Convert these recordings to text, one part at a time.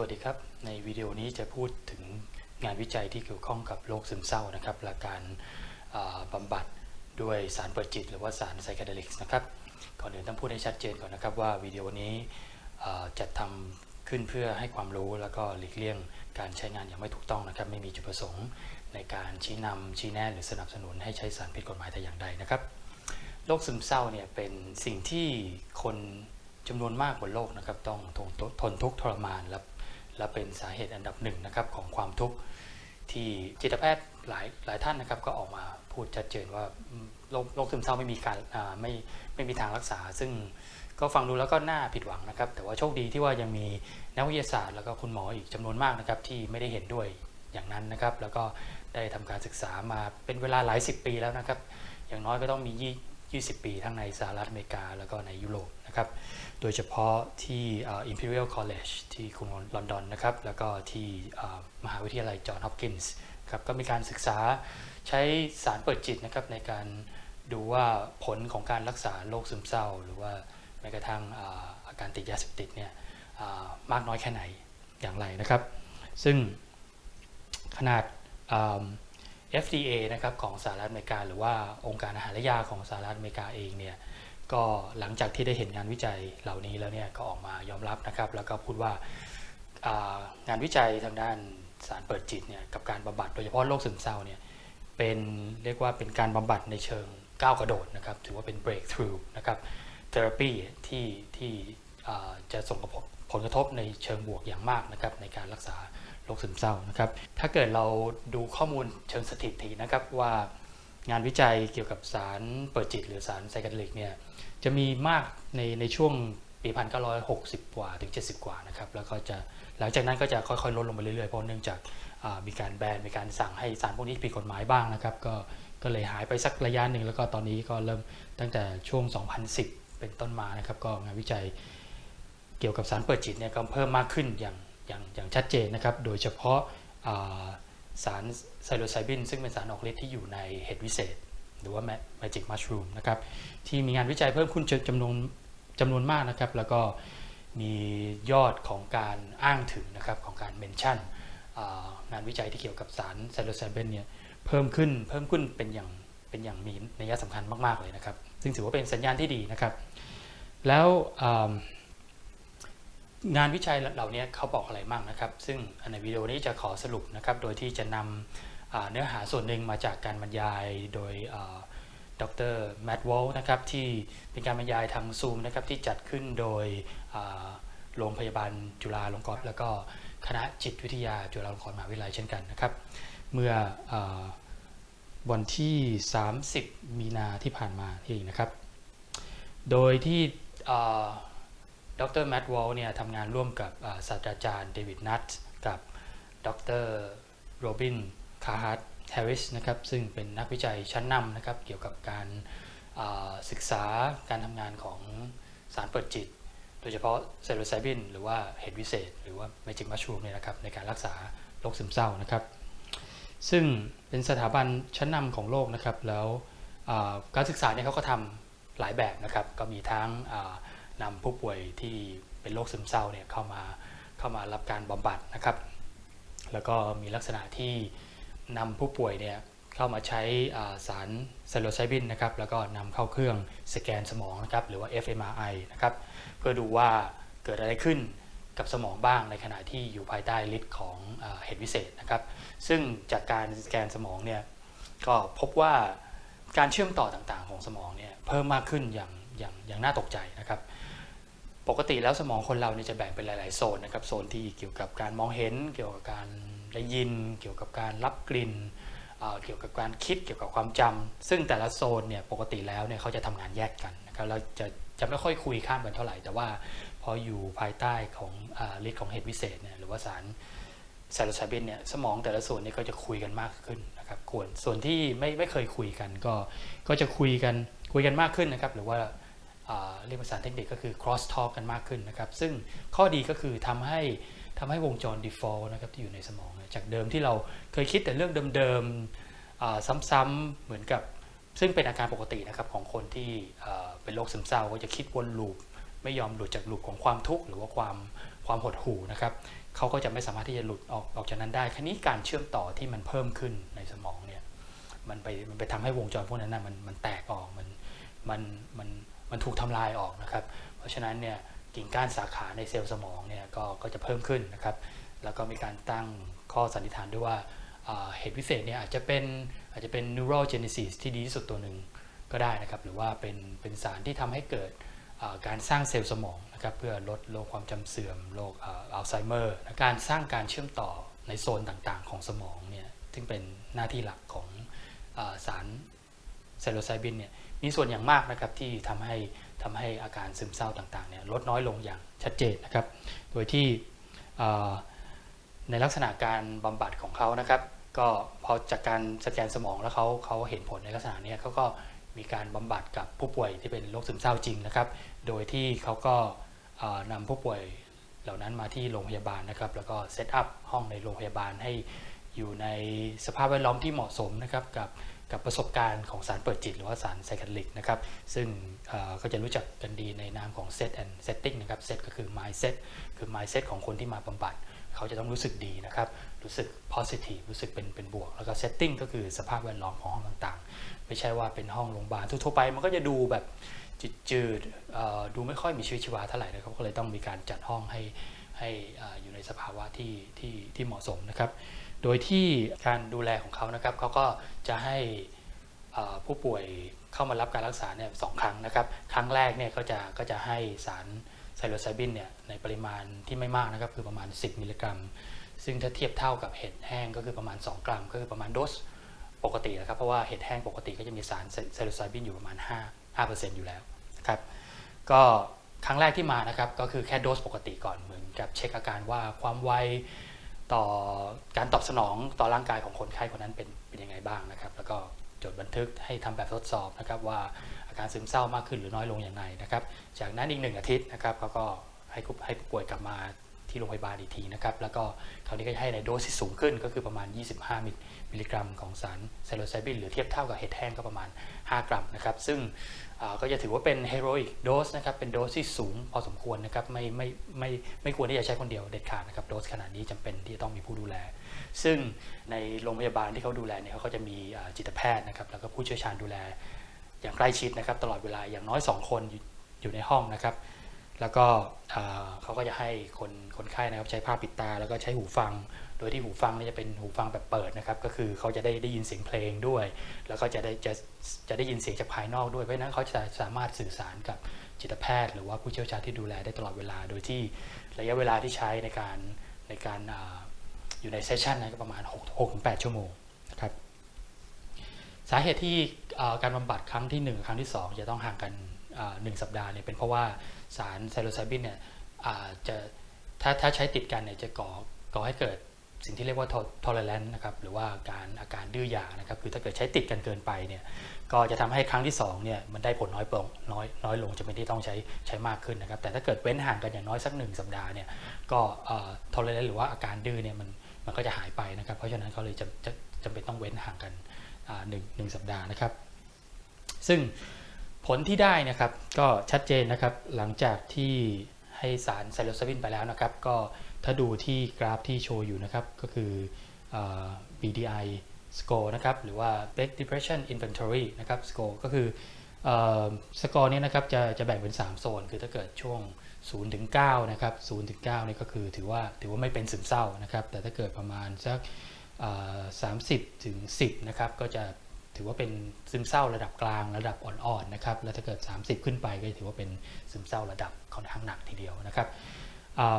วัสดีครับ ในวิดีโอนี้จะพูดถึงงานวิจัยที่เกี่ยวข้องกับโรคซึมเศร้านะครับและการาบำบัดด้วยสารเปิดจิต หรือว่าสารไซคาเดลิกส์นะครับก่อนอื่นต้องพูดให้ชัดเจนก่อนนะครับว่าวิดีโอนี้จัดทำขึ้นเพื่อให้ความรู้แล้วก็หลีกเลี่ยงการใช้งานอย่างไม่ถูกต้องนะครับ ไม่มีจุดประสงค์ในการชี้นำชี้แนะหรือสนับสนุนให้ใช้สารผิดกฎหมายแต่อย่างใดนะครับโรคซึมเศร้าเนี่ยเป็นสิ่งที่คนจำนวนมากบนโลกนะครับต้องทนทนทุกข์ทรมานและ และเป็นสาเหตุอันดับหนึ่งนะครับของความทุกข์ที่จิตแพทย์หลายหลายท่านนะครับก็ออกมาพูดชัดเจนว่าโรคโรคซึมเศร้าไม่มีการไม่ไม่มีทางรักษา ซึ่งก็ฟังดูแล้วก็น่าผิดหวังนะครับ แต่ว่าโชคดีที่ว่ายังมีนักวิทยาศาสตร์ แล้วก็คุณหมออีกจำนวนมากนะครับที่ไม่ได้เห็นด้วยอย่างนั้นนะครับ แล้วก็ได้ทำการศึกษามาเป็นเวลาหลายสิบปีแล้วนะครับ อย่างน้อยก็ต้องมี 20 ปีทั้งในสหรัฐอเมริกาแล้วก็ในยุโรปนะครับ โดยเฉพาะที่เอ่อ Imperial College ที่กรุงลอนดอนนะครับ แล้วก็ที่มหาวิทยาลัยจอห์นฮอปกินส์ครับก็มีการศึกษาใช้สารเปิดจิตนะครับในการดูว่าผลของการรักษาโรคซึมเศร้า หรือว่าแม้กระทั่งอาการติดยาเสพติดเนี่ยมากน้อยแค่ไหนอย่างไรนะครับ ซึ่งขนาดา FDA นะครับของสหรัฐอเมริกา หรือว่าองค์การอาหารและยาของสหรัฐอเมริกาเองเนี่ยก็หลังจากที่ได้เห็นงานวิจัยเหล่านี้แล้วเนี่ยก็ออกมายอมรับนะครับ แล้วก็พูดว่างานวิจัยทางด้านสารเปิดจิตเนี่ยกับการบำบัดโดยเฉพาะโรคซึมเศร้าเนี่ยเป็นเรียกว่าเป็นการบำบัดในเชิงก้าวกระโดดนะครับถือว่าเป็น breakthrough นะครับ therapy ที่ที่จะส่งผลกระทบในเชิงบวกอย่างมากนะครับในการรักษา รคซึมเศร้านะครับ ถ้าเกิดเราดูข้อมูลเชิงสถิตินะครับว่างานวิจัยเกี่ยวกับสารเปิดจิตหรือสารไซคาเดลิกเนี่ยจะมีมากในในช่วงปี 1960 กว่าถึง 70 กว่านะครับแล้วก็จะหลังจากนั้นก็จะค่อยๆลดลงไปเรื่อยๆ เพราะเนื่องจากมีการแบนมีการสั่งให้สารพวกนี้ผิดกฎหมายบ้างนะครับ ก็ก็เลยหายไปสักระยะหนึ่งแล้วก็ตอนนี้ก็เริ่มตั้งแต่ช่วง 2010 เป็นต้นมานะครับ ก็งานวิจัยเกี่ยวกับสารเปิดจิตเนี่ยก็เพิ่มมากขึ้นอย่าง อย่างอย่างชัดเจนนะครับ โดยเฉพาะาสารไซโลไซบินซึ่งเป็นสารออกฤทธิ์ที่อยู่ในเห็ดวิเศษ หรือว่า magic mushroom นะครับที่มีงานวิจัยเพิ่มขึ้นจำนวนจำนวนมากนะครับ แล้วก็มียอดของการอ้างถึงนะครับของการเมนชั่นงานวิจัยที่เกี่ยวกับสารไซโลไซบินเนี่ยเพิ่มขึ้นเพิ่มขึ้นเป็นอย่างเป็นอย่างมีนัยสำคัญมาก ๆ เลยนะครับ ซึ่งถือว่าเป็นสัญญาณที่ดีนะครับ แล้ว งานวิจัยเหล่านี้เขาบอกอะไรบ้างนะครับ ซึ่งในวิดีโอนี้จะขอสรุปนะครับ โดยที่จะนำเนื้อหาส่วนหนึ่งมาจากการบรรยายโดยดรแมดวอลนะครับที่เป็นการบรรยายทางซูมนะครับที่จัดขึ้นโดยโรงพยาบาลจุฬาลงกรณ์แล้วก็คณะจิตวิทยาจุฬาลงกรณ์มหาวิทยาลัยเช่นกันนะครับ เมื่ออวันที่ 30 มีนาที่ผ่านมาที่นะครับ โดยที่ ดรแมดวอลเนี่ยทำงานร่วมกับศาสตราจารย์เดวิดนัทกับดรโรบินคาฮัตแฮร์ริสนะครับซึ่งเป็นนักวิจัยชั้นนำนะครับเกี่ยวกับการศึกษาการทำงานของสารเปิดจิต โดยเฉพาะไซโลไซบินหรือว่าเห็ดวิเศษ หรือว่าเมจิกมัชรูมเนี่ยนะครับในการรักษาโรคซึมเศร้านะครับ ซึ่งเป็นสถาบันชั้นนำของโลกนะครับแล้วการศึกษาเนี่ยเขาก็ทำหลายแบบนะครับก็มีทั้ง นำผู้ป่วยที่เป็นโรคซึมเศร้าเนี่ยเข้ามาเข้ามารับการบำบัดนะครับ แล้วก็มีลักษณะที่นำผู้ป่วยเนี่ยเข้ามาใช้สารไซโลไซบินนะครับ แล้วก็นำเข้าเครื่องสแกนสมองนะครับ หรือว่า fMRI นะครับ เพื่อดูว่าเกิดอะไรขึ้นกับสมองบ้างในขณะที่อยู่ภายใต้ฤทธิ์ของเห็ดวิเศษนะครับ ซึ่งจากการสแกนสมองเนี่ยก็พบว่าการเชื่อมต่อต่างๆ ของสมองเนี่ยเพิ่มมากขึ้นอย่าง อย่างอย่างน่าตกใจนะครับ ปกติแล้วสมองคนเราเนี่ยจะแบ่งเป็นหลาย ๆ โซนนะครับโซนที่เกี่ยวกับการมองเห็น เกี่ยวกับการได้ยิน เกี่ยวกับการรับกลิ่นเเกี่ยวกับการคิดเกี่ยวกับความจำซึ่งแต่ละโซนเนี่ยปกติแล้วเนี่ยเขาจะทำงานแยกกันนะครับเราจะจะไม่ค่อยคุยข้ามกันเท่าไหร่ แต่ว่าพออยู่ภายใต้ของฤทธิ์ของเห็ดวิเศษเนี่ยหรือว่าสารไซโลไซบินเนี่ยสมองแต่ละส่วนเนี่ยก็จะคุยกันมากขึ้นนะครับส่วนส่วนที่ไม่ไม่เคยคุยกันก็ก็จะคุยกันคุยกันมากขึ้นนะครับ หรือว่า เรียกภาษาเทคนิคก็คือ cross talk กันมากขึ้นนะครับ ซึ่งข้อดีก็คือทำให้ทำให้วงจร default นะครับที่อยู่ในสมอง จากเดิมที่เราเคยคิดแต่เรื่องเดิมๆซ้ำๆเหมือนกับซึ่งเป็นอาการปกตินะครับของคนที่เป็นโรคซึมเศร้าก็จะคิดวนลูปไม่ยอมหลุดจากลูปของความทุกข์หรือว่าความความหดหู่นะครับเขาก็จะไม่สามารถที่จะหลุดออกออกจากนั้นได้ครนี้การเชื่อมต่อที่มันเพิ่มขึ้นในสมองเนี่ยมันไปมันไปทำให้วงจรพวกนั้นนะมันมันแตกออกมันมันมัน มันถูกทำลายออกนะครับ เพราะฉะนั้นเนี่ยกิ่งก้านสาขาในเซลล์สมองเนี่ยก็ก็จะเพิ่มขึ้นนะครับ แล้วก็มีการตั้งข้อสันนิษฐานด้วยว่าเหตุพิเศษเนี่ยอาจจะเป็นอาจจะเป็น neurogenesis ที่ดีที่สุดตัวหนึ่งก็ได้นะครับ หรือว่าเป็นเป็นสารที่ทำให้เกิดการสร้างเซลล์สมองนะครับเพื่อลดโรคความจำเสื่อมโรคอัลไซเมอร์และการสร้างการเชื่อมต่อในโซนต่างๆ ของสมองเนี่ยซึ่งเป็นหน้าที่หลักของอสารไซโลไซบินเนี่ย มีส่วนอย่างมากนะครับที่ทำให้ทำให้อาการซึมเศร้าต่างๆเนี่ยลดน้อยลงอย่างชัดเจนนะครับ โดยที่ในลักษณะการบำบัดของเขานะครับ ก็พอจากการสแกนสมองแล้วเขาเขาเห็นผลในลักษณะเนี้ยเขาก็มีการบำบัดกับผู้ป่วยที่เป็นโรคซึมเศร้าจริงนะครับ โดยที่เขาก็เอ่อนำผู้ป่วยเหล่านั้นมาที่โรงพยาบาลนะครับ แล้วก็เซตอัพห้องในโรงพยาบาลให้อยู่ในสภาพแวดล้อมที่เหมาะสมนะครับกับ กับประสบการณ์ของสารเปิดจิต หรือว่าสารไซคลิกนะครับซึ่งเอ่อก็จะรู้จักกันดีในนามของ set and setting นะครับ set ก็คือ mindset คือ mindset ของคนที่มาบำบัด เขาจะต้องรู้สึกดีนะครับ รู้สึก positive รู้สึกเป็นเป็นบวก แล้วก็ setting ก็คือสภาพแวดล้อมของห้องต่างๆ ไม่ใช่ว่าเป็นห้องโรงพยาบาลทั่วไปมันก็จะดูแบบจืดๆดูไม่ค่อยมีชีวิตชีวาเท่าไหร่นะครับก็เลยต้องมีการจัดห้องให้ให้อยู่ในสภาวะที่ที่ที่เหมาะสมนะครับ โดยที่การดูแลของเขานะครับเขาก็จะให้ผู้ป่วยเข้ามารับการรักษาเนี่ยสองครั้งนะครับ ครั้งแรกเนี่ยก็จะก็จะให้สารไซโลไซบินเนี่ยในปริมาณที่ไม่มากนะครับคือประมาณ 10 มิลลิกรัม ซึ่งถ้าเทียบเท่ากับเห็ดแห้งก็คือประมาณ 2 กรัม ก็คือประมาณโดสปกตินะครับเพราะว่าเห็ดแห้งปกติก็จะมีสารไซโลไซบินอยู่ประมาณ 5 5%อยู่แล้วนะครับก็ครั้งแรกที่มานะครับก็คือแค่โดสปกติก่อนเหมือนกับเช็คอาการว่าความไว ต่อการตอบสนองต่อร่างกายของคนไข้คนนั้นเป็นเป็นยังไงบ้างนะครับ แล้วก็จดบันทึกให้ทำแบบทดสอบนะครับว่าอาการซึมเศร้ามากขึ้นหรือน้อยลงอย่างไรนะครับ จากนั้นอีกหนึ่งอาทิตย์นะครับเขาก็ให้ให้ผู้ป่วยกลับมา ที่โรงพยาบาลอีกทีนะครับ แล้วก็คราวนี้ก็จะให้ในโดสที่สูงขึ้นก็คือประมาณ 25 มิลลิกรัม ของสารไซโลไซบินหรือเทียบเท่ากับเห็ดแห้งก็ประมาณ 5 กรัมนะครับ ซึ่งก็จะถือว่าเป็นเฮโรอีกโดสนะครับ เป็นโดสที่สูงพอสมควรนะครับ ไม่ไม่ไม่ไม่ควรที่จะใช้คนเดียวเด็ดขาดนะครับ โดสขนาดนี้จำเป็นที่จะต้องมีผู้ดูแล ซึ่งในโรงพยาบาลที่เขาดูแลเนี่ยเขาก็จะมีจิตแพทย์นะครับ แล้วก็ผู้เชี่ยวชาญดูแลอย่างใกล้ชิดนะครับ ตลอดเวลาอย่างน้อย 2 คนอยอยู่ในห้องนะครับ แล้วก็เขาก็จะให้คนคนไข้นะครับใช้ผ้าปิดตาแล้วก็ใช้หูฟัง โดยที่หูฟังนี่จะเป็นหูฟังแบบเปิดนะครับ ก็คือเขาจะได้ได้ยินเสียงเพลงด้วย แล้วก็จะได้จะจะได้ยินเสียงจากภายนอกด้วย เพราะฉะนั้นเขาจะสามารถสื่อสารกับจิตแพทย์ หรือว่าผู้เชี่ยวชาญที่ดูแลได้ตลอดเวลา โดยที่ระยะเวลาที่ใช้ในการในการอยู่ในเซสชันนั้นก็ประมาณ6 6-8 ชั่วโมงนะครับ สาเหตุที่การบำบัดครั้งที่ 1 ครั้งที่ 2 จะต้องห่างกัน หนึ่งสัปดาห์เนี่ยเป็นเพราะว่าสารไซโลไซบินเนี่ยจะถ้าถ้าใช้ติดกันเนี่ยจะก่อก่อให้เกิดสิ่งที่เรียกว่า tolerance นะครับหรือว่าการอาการดื้อยานะครับคือถ้าเกิดใช้ติดกันเกินไปเนี่ยก็จะทำให้ครั้งที่2เนี่ยมันได้ผลน้อยลงน้อยน้อยลงจะเป็นที่ต้องใช้ใช้มากขึ้นนะครับ แต่ถ้าเกิดเว้นห่างกันอย่างน้อยสักหนึ่งสัปดาห์เนี่ยก็เอ่อ tolerance หรือว่าอาการดื้อเนี่ยมันมันก็จะหายไปนะครับ เพราะฉะนั้นเขาเลยจะจะจำเป็นต้องเว้นห่างกันหนึ่งหนึ่งสัปดาห์นะครับ ซึ่ง ผลที่ได้นะครับก็ชัดเจนนะครับหลังจากที่ให้สารไซโลซาบินไปแล้วนะครับ ก็ถ้าดูที่กราฟที่โชว์อยู่นะครับ ก็คือ BDI score นะครับหรือว่า Black Depression Inventory นะครับ score ก็คือสกอร์นี้ยนะครับจะจะแบ่งเป็น 3 โซน คือถ้าเกิดช่วง0ถึง9นะครับ0ถึง9นี่ก็คือถือว่าถือว่าไม่เป็นซึมเศร้านะครับ แต่ถ้าเกิดประมาณสักสามสิบถึงสิบนะครับก็จะ ถือว่าเป็นซึมเศร้าระดับกลางระดับอ่อนๆนะครับ แล้วถ้าเกิด 30 ขึ้นไปก็ถือว่าเป็นซึมเศร้าระดับค่อนข้างหนักทีเดียวนะครับ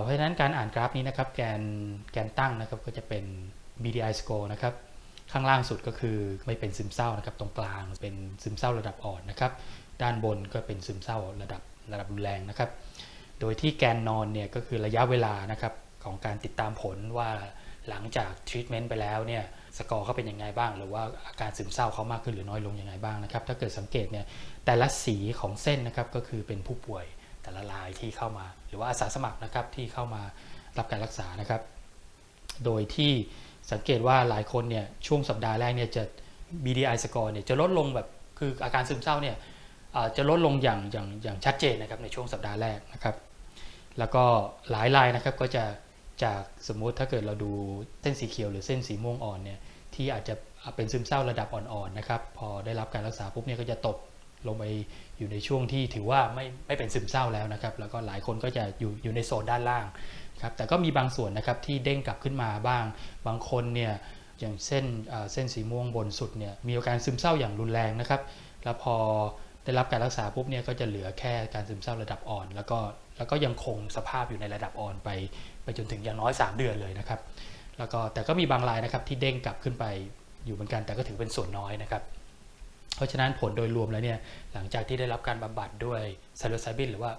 เพราะฉะนั้นการอ่านกราฟนี้นะครับแกนแกนตั้งนะครับก็จะเป็น BDI score นะครับข้างล่างสุดก็คือไม่เป็นซึมเศร้านะครับตรงกลางเป็นซึมเศร้าระดับอ่อนนะครับด้านบนก็เป็นซึมเศร้าระดับระดับรุนแรงนะครับ โดยที่แกนนอนเนี่ยก็คือระยะเวลานะครับของการติดตามผลว่าหลังจากทรีทเมนต์ไปแล้วเนี่ย สกอร์เขาเป็นยังไงบ้าง หรือว่าอาการซึมเศร้าเขามากขึ้นหรือน้อยลงยังไงบ้างนะครับถ้าเกิดสังเกตเนี่ยแต่ละสีของเส้นนะครับก็คือเป็นผู้ป่วยแต่ละรายที่เข้ามา หรือว่าอาสาสมัครนะครับที่เข้ามารับการรักษานะครับ โดยที่สังเกตว่าหลายคนเนี่ยช่วงสัปดาห์แรกเนี่ยจะ BDI score เนี่ยจะลดลงแบบคืออาการซึมเศร้าเนี่ยจะลดลงอย่างอย่างอย่างชัดเจนนะครับในช่วงสัปดาห์แรกนะครับ แล้วก็หลายรายนะครับก็จะ จากสมมุติถ้าเกิดเราดูเส้นสีเขียวหรือเส้นสีม่วงอ่อนเนี่ยที่อาจจะเป็นซึมเศร้าระดับอ่อนๆนะครับ พอได้รับการรักษาปุ๊บเนี่ยก็จะตกลงไปอยู่ในช่วงที่ถือว่าไม่ไม่เป็นซึมเศร้าแล้วนะครับ แล้วก็หลายคนก็จะอยู่อยู่ในโซนด้านล่างครับแต่ก็มีบางส่วนนะครับที่เด้งกลับขึ้นมาบ้าง บางคนเนี่ยอย่างเส้นเอ่อเส้นสีม่วงบนสุดเนี่ยมีอาการซึมเศร้าอย่างรุนแรงนะครับ แล้วพอได้รับการรักษาปุ๊บเนี่ยก็จะเหลือแค่การซึมเศร้าระดับอ่อน แล้วก็ แล้วก็ยังคงสภาพอยู่ในระดับอ่อนไป ไปจนถึงอย่างน้อย 3 เดือนเลยนะครับ แล้วก็แต่ก็มีบางรายนะครับที่เด้งกลับขึ้นไปอยู่เหมือนกันแต่ก็ถือเป็นส่วนน้อยนะครับเพราะฉะนั้นผลโดยรวมแล้วเนี่ยหลังจากที่ได้รับการบำบัดด้วยไซโลไซบินหรือว่า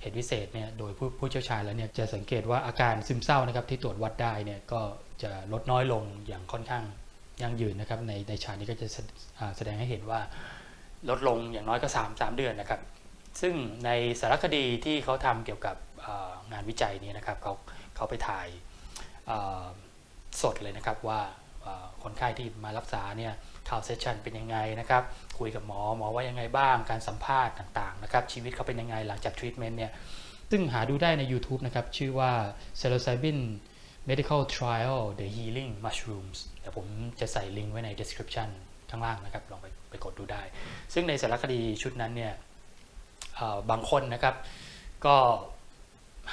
เหตุวิเศษเนี่ยโดยผู้ผู้เชี่ยวชาญแล้วเนี่ยจะสังเกตว่าอาการซึมเศร้านะครับที่ตรวจวัดได้เนี่ยก็จะลดน้อยลงอย่างค่อนข้างยั่งยืนนะครับในในชาร์ตนี้ก็จะแสอ่าแสดงให้เห็นว่าลดลงอย่างน้อยก็ 3 3 เดือนนะครับ ซึ่งในสารคดีที่เขาทำเกี่ยวกับงานวิจัยนี้นะครับเขาเขาไปถ่ายสดเลยนะครับว่าคนไข้ที่มารักษาเนี่ยข่าวเซสชันเป็นยังไงนะครับ คุยกับหมอหมอว่ายังไงบ้างการสัมภาษณ์ต่างๆนะครับชีวิตเขาเป็นยังไงหลังจากทรีทเมนต์เนี่ยซึ่งหาดูได้ใน YouTube นะครับ ชื่อว่า psilocybin medical trial the healing mushrooms เดี๋ยวผมจะใส่ลิงก์ไว้ใน description ข้างล่างนะครับ ลองไปไปกดดูได้ ซึ่งในสารคดีชุดนั้นเนี่ย บางคนนะครับ ก็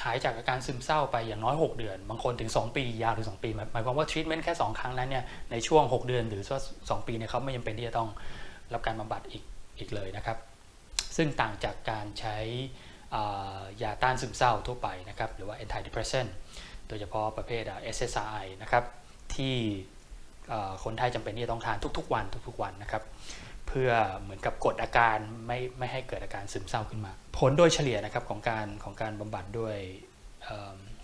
หายจากอาการซึมเศร้าไปอย่างน้อย 6 เดือน บางคนถึง 2 ปี ยาวถึง 2 ปี หมายความว่าทรีทเมนต์แค่ 2 ครั้งนั้นเนี่ยในช่วง 6 เดือนหรือว่า2ปีเนี่ยเขาไม่จำเป็นที่จะต้องรับการบำบัดอีกอีกเลยนะครับ ซึ่งต่างจากการใช้ยาต้านซึมเศร้าทั่วไปนะครับ หรือว่า antidepressant โดยเฉพาะประเภท SSRI นะครับ ที่คนไทยจำเป็นที่จะต้องทานทุกๆวันทุกๆวันนะครับ เพื่อเหมือนกับกดอาการไม่ไม่ให้เกิดอาการซึมเศร้าขึ้นมา ผลโดยเฉลี่ยนะครับของการของการบำบัดด้วยเ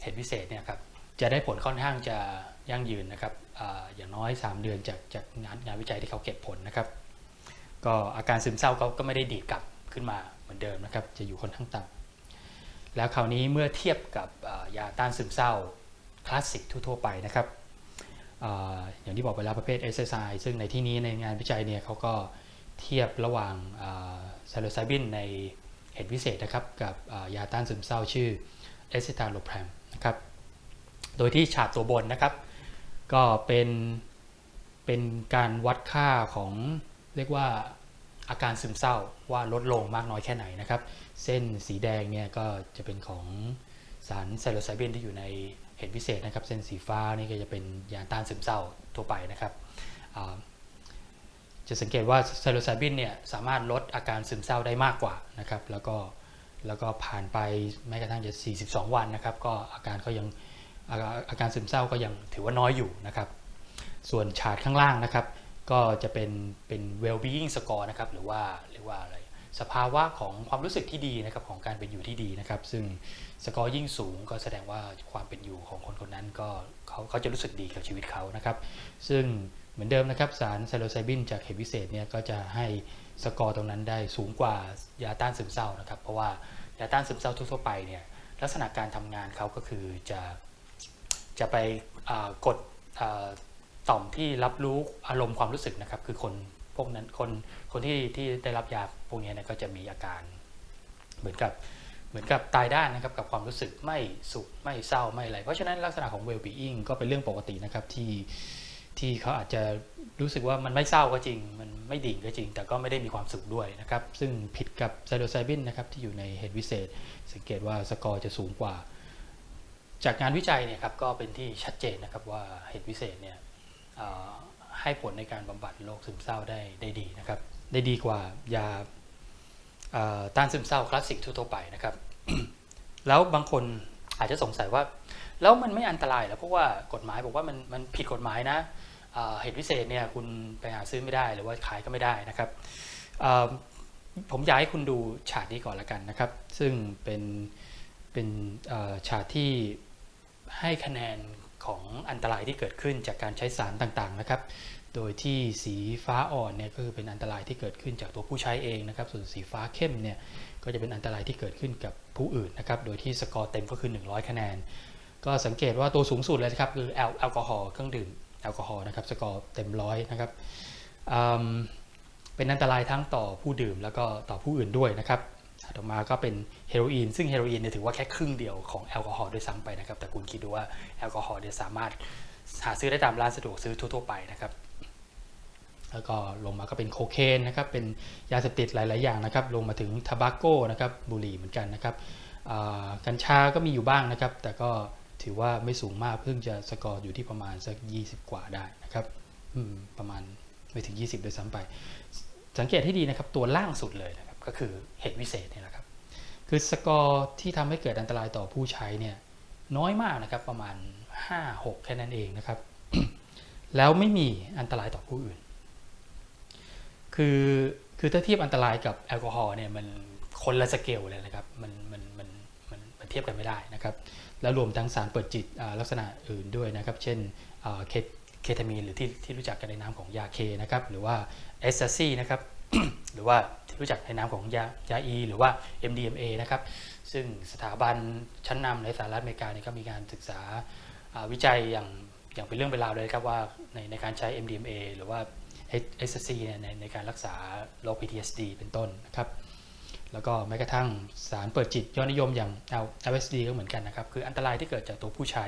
เหตุพิเศษเนี่ยครับจะได้ผลค่อนข้างจะยั่งยืนนะครับออย่างน้อย 3 เดือนจากจากงานงานวิจัยที่เขาเก็บผลนะครับ ก็อาการซึมเศร้าเขาก็ไม่ได้ดีดกลับขึ้นมาเหมือนเดิมนะครับ จะอยู่ค่อนข้างต่ำแล้วคราวนี้เมื่อเทียบกับยาต้านซึมเศร้าคลาสสิกทั่วๆไปนะครับออย่างที่บอกไปแล้วประเภท SSI ซึ่งในที่นี้ในงานวิจัยเนี่ยเขาก็ เทียบระหว่างไซโลไซบินในเหตุพิเศษนะครับกับยาต้านซึมเศร้าชื่อเอซิตาโลแพรมนะครับโดยที่ฉากตัวบนนะครับ ก็เป็นเป็นการวัดค่าของเรียกว่าอาการซึมเศร้าว่าลดลงมากน้อยแค่ไหนนะครับ เส้นสีแดงเนี่ยก็จะเป็นของสารไซโลไซบินที่อยู่ในเหตุพิเศษนะครับ เส้นสีฟ้านี่ก็จะเป็นยาต้านซึมเศร้าทั่วไปนะครับ จะสังเกตว่าไซโลไซบินเนี่ยสามารถลดอาการซึมเศร้าได้มากกว่านะครับ แล้วก็แล้วก็ผ่านไปแม้กระทั่งจะ 42 วันนะครับ ก็อาการก็ยังอาการซึมเศร้าก็ยังถือว่าน้อยอยู่นะครับ ส่วนชาร์ตข้างล่างนะครับ ก็จะเป็นเป็น well-being score นะครับ หรือว่าเรียกว่าอะไร สภาวะของความรู้สึกที่ดีนะครับของการเป็นอยู่ที่ดีนะครับ ซึ่งสกอร์ยิ่งสูงก็แสดงว่าความเป็นอยู่ของคนคนนั้นก็เขาเขาจะรู้สึกดีกับชีวิตเขานะครับ ซึ่งเหมือนเดิมนะครับสารไซโลไซบินจากเหตุพิเศษเนี่ยก็จะให้สกอร์ตรงนั้นได้สูงกว่ายาต้านซึมเศร้านะครับ เพราะว่ายาต้านซึมเศร้าทั่วไปเนี่ยลักษณะการทำงานเขาก็คือจะจะไปกดต่อมที่รับรู้อารมณ์ความรู้สึกนะครับ คือคน พวกนั้นคนคนที่ที่ได้รับยาพวกนี้นก็จะมีอาการ เหมือนกับเหมือนกับตายด้านนะครับกับความรู้สึกไม่สุขไม่เศร้าไม่อะไร เพราะฉะนั้นลักษณะของ well-being ก็เป็นเรื่องปกตินะครับที่ที่เขาอาจจะรู้สึกว่ามันไม่เศร้าก็จริง มันไม่ดิ่งก็จริง แต่ก็ไม่ได้มีความสุขด้วยนะครับ ซึ่งผิดกับไซโลไซบินนะครับที่อยู่ในเหตุวิเศษ สังเกตว่าสกอร์จะสูงกว่า จากงานวิจัยเนี่ยครับก็เป็นที่ชัดเจนนะครับว่าเหตุวิเศษเนี่ย ให้ผลในการบำบัดโรคซึมเศร้าได้ได้ดีนะครับ ได้ดีกว่ายาต้านซึมเศร้าคลาสสิกทั่วไปนะครับ แล้วบางคนอาจจะสงสัยว่า แล้วมันไม่อันตรายหรอเพราะว่ากฎหมายบอกว่ามันมันผิดกฎหมายนะเหตุพิเศษเนี่ยคุณไปหาซื้อไม่ได้หรือว่าขายก็ไม่ได้นะครับผมอยากให้คุณดูฉากนี้ก่อนละกันนะครับ ซึ่งเป็นเป็นฉากที่ให้คะแนนของอันตรายที่เกิดขึ้นจากการใช้สารต่างๆนะครับ โดยที่สีฟ้าอ่อนเนี่ยก็คือเป็นอันตรายที่เกิดขึ้นจากตัวผู้ใช้เองนะครับส่วนสีฟ้าเข้มเนี่ยก็จะเป็นอันตรายที่เกิดขึ้นกับผู้อื่นนะครับโดยที่สกอร์เต็มก็คือ 100 คะแนน ก็สังเกตว่าตัวสูงสุดเลยนะครับคือแอลแอลกอฮอล์เครื่องดื่มแอลกอฮอล์นะครับสกอร์เต็มร้อยนะครับเป็นอันตรายทั้งต่อผู้ดื่มแล้วก็ต่อผู้อื่นด้วยนะครับถัดอมาก็เป็นเฮโรอีนซึ่งเฮโรอีนเนี่ยถือว่าแค่ครึ่งเดียวของแอลกอฮอล์ด้วยซ้ำไปนะครับแต่คุณคิดดูว่าแอลกอฮอล์เนี่ยสามารถหาซื้อได้ตามร้านสะดวกซื้อทั่วๆไปนะครับ แล้วก็ลงมาก็เป็นโคเคนนะครับเป็นยาเสพติดหลาย ๆ อย่างนะครับลงมาถึงทาบาโก้นะครับบุหรี่เหมือนกันนะครับกัญชาก็มีอยู่บ้างนะครับ แต่ก็ถือว่าไม่สูงมากเพิ่งจะสกอร์อยู่ที่ประมาณสัก 20 กว่าได้นะครับประมาณไม่ถึง 20ด้วยซ้ำไป สังเกตให้ดีนะครับตัวล่างสุดเลยนะครับก็คือเหตุวิเศษนี่แหละครับคือสกอร์ที่ทำให้เกิดอันตรายต่อผู้ใช้เนี่ยน้อยมากนะครับประมาณ 5-6 แค่นั้นเองนะครับ แล้วไม่มีอันตรายต่อผู้อื่น คือคือถ้าเทียบอันตรายกับแอลกอฮอล์เนี่ยมันคนละสเกลเลยนะครับมันมันมันมันมันเทียบกันไม่ได้นะครับ แล้วรวมทั้งสารเปิดจิตลักษณะอื่นด้วยนะครับ เช่นเคเคทามีนหรือที่ที่รู้จักกันในนามของยาเคนะครับหรือว่าเอสซีนะครับหรือว่าที่รู้จักในนามของยายาอีหรือว่า MDMA นะครับซึ่งสถาบันชั้นนำในสหรัฐอเมริกาเนี่ยก็มีการศึกษาาวิจัยอย่างอย่างเป็นเรื่องเป็นราวเลยครับว่าในในการใช้ MDMA หรือว่า SSC เนี่ยในในการรักษาโรค PTSD เป็นต้นนะครับ แล้วก็แม้กระทั่งสารเปิดจิตยอดนิยมอย่าง LSD ก็เหมือนกันนะครับ คืออันตรายที่เกิดจากตัวผู้ใช้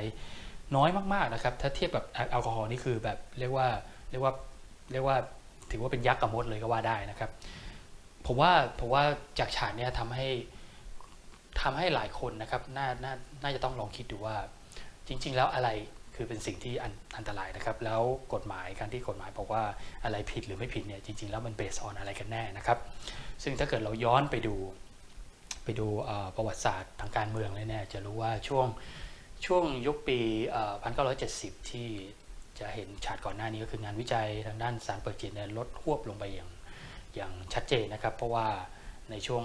น้อยมากๆนะครับ ถ้าเทียบกับแอลกอฮอล์นี่คือแบบเรียกว่าเรียกว่าเรียกว่าถือว่าเป็นยักษ์กับมดเลยก็ว่าได้นะครับ ผมว่าผมว่าจากฉากนี้ทำให้ทำให้หลายคนนะครับน่าน่าน่าจะต้องลองคิดดูว่า จริง ๆ แล้วอะไร คือเป็นสิ่งที่อันอันตรายนะครับ แล้วกฎหมายการที่กฎหมายบอกว่าอะไรผิดหรือไม่ผิดเนี่ยจริง ๆ แล้วมันเบสออนอะไรกันแน่นะครับ ซึ่งถ้าเกิดเราย้อนไปดูไปดูประวัติศาสตร์ทางการเมืองเลยเนี่ยจะรู้ว่าช่วงช่วงยุคปีเอ่อ1970 ที่จะเห็นฉากก่อนหน้านี้ก็คืองานวิจัยทางด้านสารเปิดจิตเนี่ยลดหวบลงไปอย่างอย่างชัดเจนนะครับ เพราะว่าในช่วง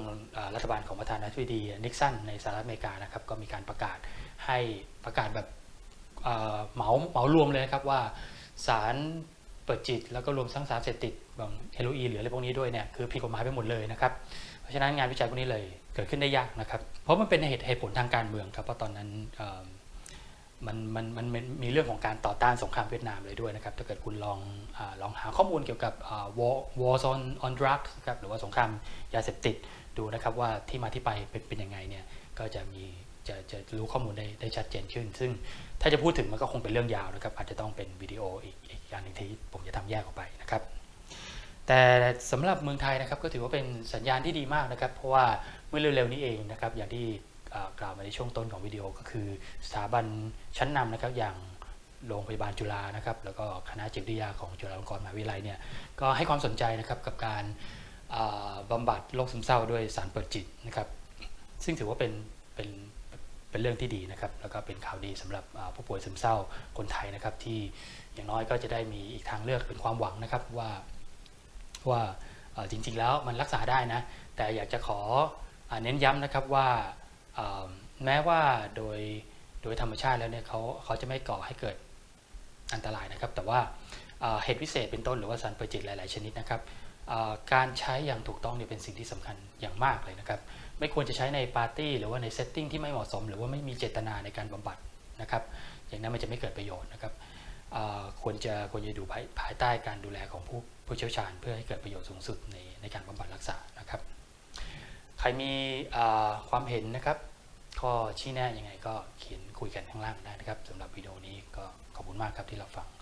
รัฐบาลของประธานาธิบดีนิกสันในสหรัฐอเมริกานะครับก็มีการประกาศให้ประกาศแบบ เหมาเหมารวมเลยนะครับว่าสารเปิดจิต แล้วก็รวมทั้งสารเสพติดบางเฮโรอีนหรืออะไรพวกนี้ด้วยเนี่ยคือผิดกฎหมายไปหมดเลยนะครับเพราะฉะนั้นงานวิจัยพวกนี้เลยเกิดขึ้นได้ยากนะครับ เพราะมันเป็นเหตุเหตุผลทางการเมืองครับเพราะตอนนั้นมันมันมันมีเรื่องของการต่อต้านสงครามเวียดนามเลยด้วยนะครับถ้าเกิดคุณลองอลองหาข้อมูลเกี่ยวกับอ่า war war on on drugs ครับหรือว่าสงครามยาเสพติดดูนะครับว่าที่มาที่ไปเป็นเป็นยังไงเนี่ยก็จะมี จะจะรู้ข้อมูลได้ได้ชัดเจนขึ้น ซึ่งถ้าจะพูดถึงมันก็คงเป็นเรื่องยาวนะครับอาจจะต้องเป็นวิดีโออีกอีกอย่างหนึ่งที่ผมจะทำแยกออกไปนะครับแต่สำหรับเมืองไทยนะครับก็ถือว่าเป็นสัญญาณที่ดีมากนะครับ เพราะว่าเมื่อเร็วๆนี้เองนะครับอย่างที่กล่าวมาในช่วงต้นของวิดีโอก็คือสถาบันชั้นนำนะครับอย่างโรงพยาบาลจุฬานะครับแล้วก็คณะจิตวิทยาของจุฬาลงกรณ์มหาวิทยาลัยเนี่ยก็ให้ความสนใจนะครับกับการเอ่อบำบัดโรคซึมเศร้าด้วยสารเปิดจิตนะครับซึ่งถือว่าเป็นเป็น เป็นเรื่องที่ดีนะครับ แล้วก็เป็นข่าวดีสำหรับผู้ป่วยซึมเศร้าคนไทยนะครับ ที่อย่างน้อยก็จะได้มีอีกทางเลือกเป็นความหวังนะครับว่าว่าจริงๆแล้วมันรักษาได้นะ แต่อยากจะขออเน้นย้ำนะครับว่าแม้ว่าโดยโดยธรรมชาติแล้วเนี่ยเขาเขาจะไม่ก่อให้เกิดอันตรายนะครับ แต่ว่าเหตุพิเศษเป็นต้นหรือว่าสารเปิดจิตหลาย ๆ ชนิดนะครับการใช้อย่างถูกต้องเนี่ยเป็นสิ่งที่สำคัญอย่างมากเลยนะครับ ไม่ควรจะใช้ในปาร์ตี้หรือว่าในเซตติ้งที่ไม่เหมาะสม หรือว่าไม่มีเจตนาในการบำบัดนะครับอย่างนั้นมันจะไม่เกิดประโยชน์นะครับควรจะควรจะดูภายภายใต้การดูแลของผู้ผู้เชี่ยวชาญ เพื่อให้เกิดประโยชน์สูงสุดในในการบำบัดรักษานะครับ ใครมีความเห็นนะครับข้อชี้แนะยังไงก็เขียนคุยกันข้างล่างได้นะครับสำหรับวิดีโอนี้ก็ขอบคุณมากครับที่เราฟังขอบคุณครับ